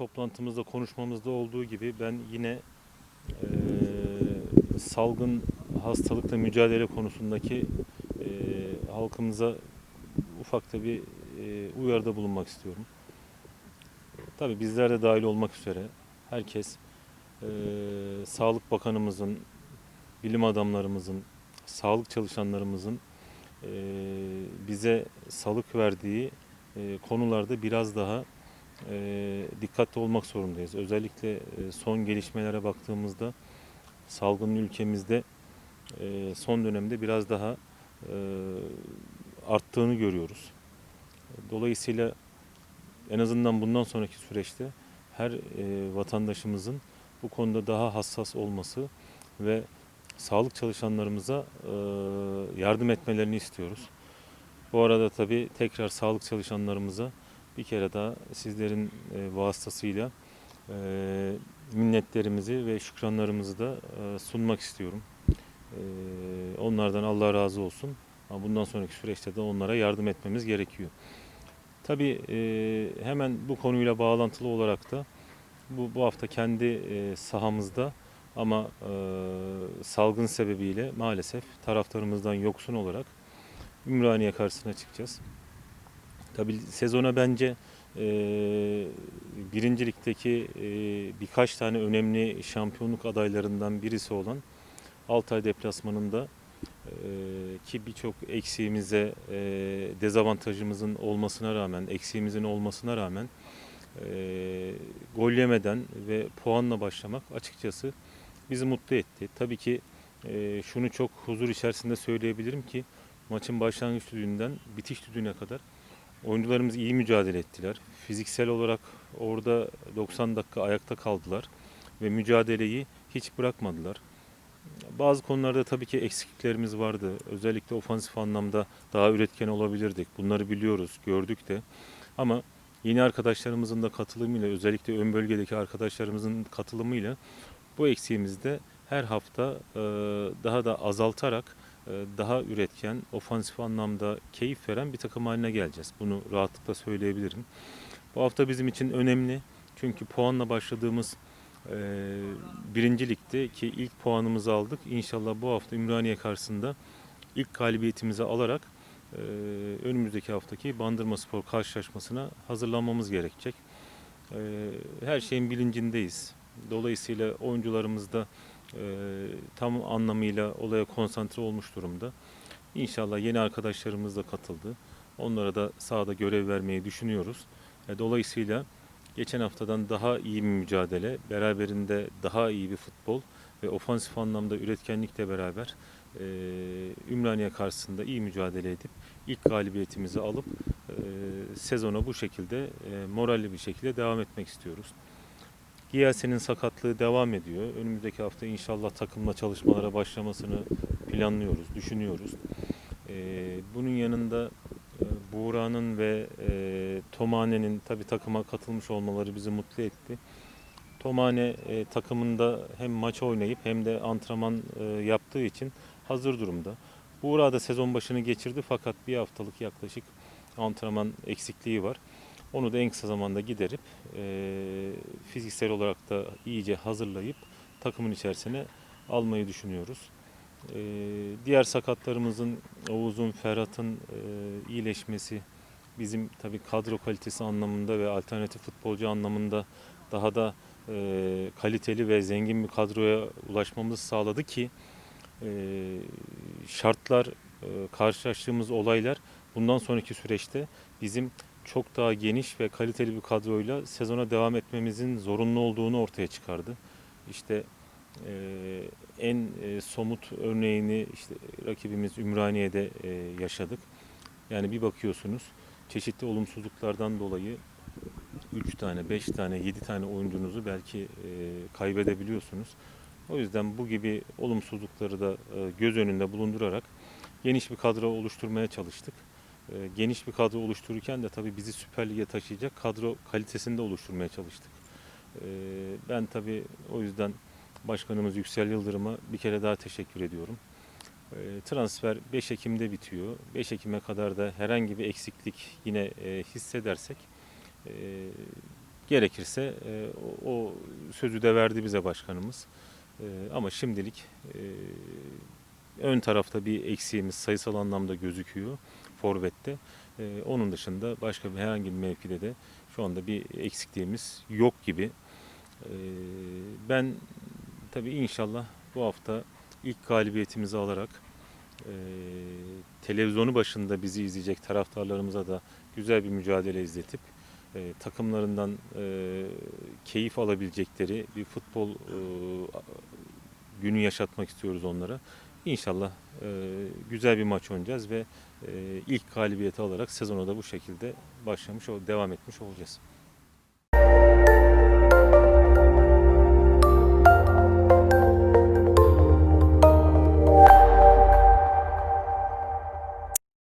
toplantımızda konuşmamızda olduğu gibi ben yine e, salgın hastalıkla mücadele konusundaki e, halkımıza ufak da bir e, uyarıda bulunmak istiyorum. Tabii bizler de dahil olmak üzere herkes e, Sağlık Bakanımızın, bilim adamlarımızın, sağlık çalışanlarımızın e, bize salık verdiği e, konularda biraz daha e, dikkatli olmak zorundayız. Özellikle e, son gelişmelere baktığımızda salgının ülkemizde e, son dönemde biraz daha e, arttığını görüyoruz. Dolayısıyla en azından bundan sonraki süreçte her e, vatandaşımızın bu konuda daha hassas olması ve sağlık çalışanlarımıza e, yardım etmelerini istiyoruz. Bu arada tabii tekrar sağlık çalışanlarımıza bir kere daha sizlerin e, vasıtasıyla e, minnetlerimizi ve şükranlarımızı da e, sunmak istiyorum. E, onlardan Allah razı olsun. Ama bundan sonraki süreçte de onlara yardım etmemiz gerekiyor. Tabii e, hemen bu konuyla bağlantılı olarak da bu, bu hafta kendi e, sahamızda ama e, salgın sebebiyle maalesef taraftarımızdan yoksun olarak Ümraniye karşısına çıkacağız. Tabii sezona bence e, birincilikteki e, birkaç tane önemli şampiyonluk adaylarından birisi olan Altay deplasmanında e, ki birçok eksiğimize, e, dezavantajımızın olmasına rağmen, eksiğimizin olmasına rağmen e, gol yemeden ve puanla başlamak açıkçası bizi mutlu etti. Tabii ki e, şunu çok huzur içerisinde söyleyebilirim ki maçın başlangıç düdüğünden bitiş düdüğüne kadar oyuncularımız iyi mücadele ettiler. Fiziksel olarak orada 90 dakika ayakta kaldılar ve mücadeleyi hiç bırakmadılar. Bazı konularda tabii ki eksikliklerimiz vardı. Özellikle ofansif anlamda daha üretken olabilirdik. Bunları biliyoruz, gördük de. Ama yeni arkadaşlarımızın da katılımıyla, özellikle ön bölgedeki arkadaşlarımızın katılımıyla bu eksiğimizi de her hafta daha da azaltarak daha üretken, ofansif anlamda keyif veren bir takım haline geleceğiz. Bunu rahatlıkla söyleyebilirim. Bu hafta bizim için önemli. Çünkü puanla başladığımız e, birinci ligde ki ilk puanımızı aldık. İnşallah bu hafta Ümraniye karşısında ilk galibiyetimizi alarak e, önümüzdeki haftaki Bandırma Spor karşılaşmasına hazırlanmamız gerekecek. E, her şeyin bilincindeyiz. Dolayısıyla oyuncularımız da e, tam anlamıyla olaya konsantre olmuş durumda. İnşallah yeni arkadaşlarımız da katıldı. Onlara da sahada görev vermeyi düşünüyoruz. E, dolayısıyla geçen haftadan daha iyi bir mücadele, beraberinde daha iyi bir futbol ve ofansif anlamda üretkenlikle beraber e, Ümraniye karşısında iyi mücadele edip ilk galibiyetimizi alıp e, sezona bu şekilde e, moralli bir şekilde devam etmek istiyoruz. Giyase'nin sakatlığı devam ediyor. Önümüzdeki hafta inşallah takımla çalışmalara başlamasını planlıyoruz, düşünüyoruz. Ee, bunun yanında e, Buğra'nın ve e, Tomane'nin tabi takıma katılmış olmaları bizi mutlu etti. Tomane e, takımında hem maç oynayıp hem de antrenman yaptığı için hazır durumda. Buğra da sezon başını geçirdi fakat bir haftalık yaklaşık antrenman eksikliği var. Onu da en kısa zamanda giderip e, fiziksel olarak da iyice hazırlayıp takımın içerisine almayı düşünüyoruz. E, diğer sakatlarımızın Oğuz'un, Ferhat'ın e, iyileşmesi bizim tabii kadro kalitesi anlamında ve alternatif futbolcu anlamında daha da e, kaliteli ve zengin bir kadroya ulaşmamızı sağladı ki e, şartlar, e, karşılaştığımız olaylar bundan sonraki süreçte bizim çok daha geniş ve kaliteli bir kadroyla sezona devam etmemizin zorunlu olduğunu ortaya çıkardı. İşte e, en e, somut örneğini işte rakibimiz Ümraniye'de e, yaşadık. Yani bir bakıyorsunuz çeşitli olumsuzluklardan dolayı 3 tane, 5 tane, 7 tane oyuncunuzu belki e, kaybedebiliyorsunuz. O yüzden bu gibi olumsuzlukları da e, göz önünde bulundurarak geniş bir kadro oluşturmaya çalıştık. E, geniş bir kadro oluştururken de tabii bizi Süper Lig'e taşıyacak kadro kalitesini de oluşturmaya çalıştık. E, ben tabii o yüzden Başkanımız Yüksel Yıldırım'a bir kere daha teşekkür ediyorum. E, transfer 5 Ekim'de bitiyor. 5 Ekim'e kadar da herhangi bir eksiklik yine hissedersek Gerekirse o, sözü de verdi bize başkanımız. Ama şimdilik ön tarafta bir eksiğimiz sayısal anlamda gözüküyor forvette. E, onun dışında başka bir herhangi bir mevkide de şu anda bir eksikliğimiz yok gibi. E, ben tabii inşallah bu hafta ilk galibiyetimizi alarak e, televizyonu başında bizi izleyecek taraftarlarımıza da güzel bir mücadele izletip e, takımlarından e, keyif alabilecekleri bir futbol e, günü yaşatmak istiyoruz onlara. İnşallah e, güzel bir maç oynayacağız ve e, ilk galibiyeti alarak sezona da bu şekilde başlamış, devam etmiş olacağız.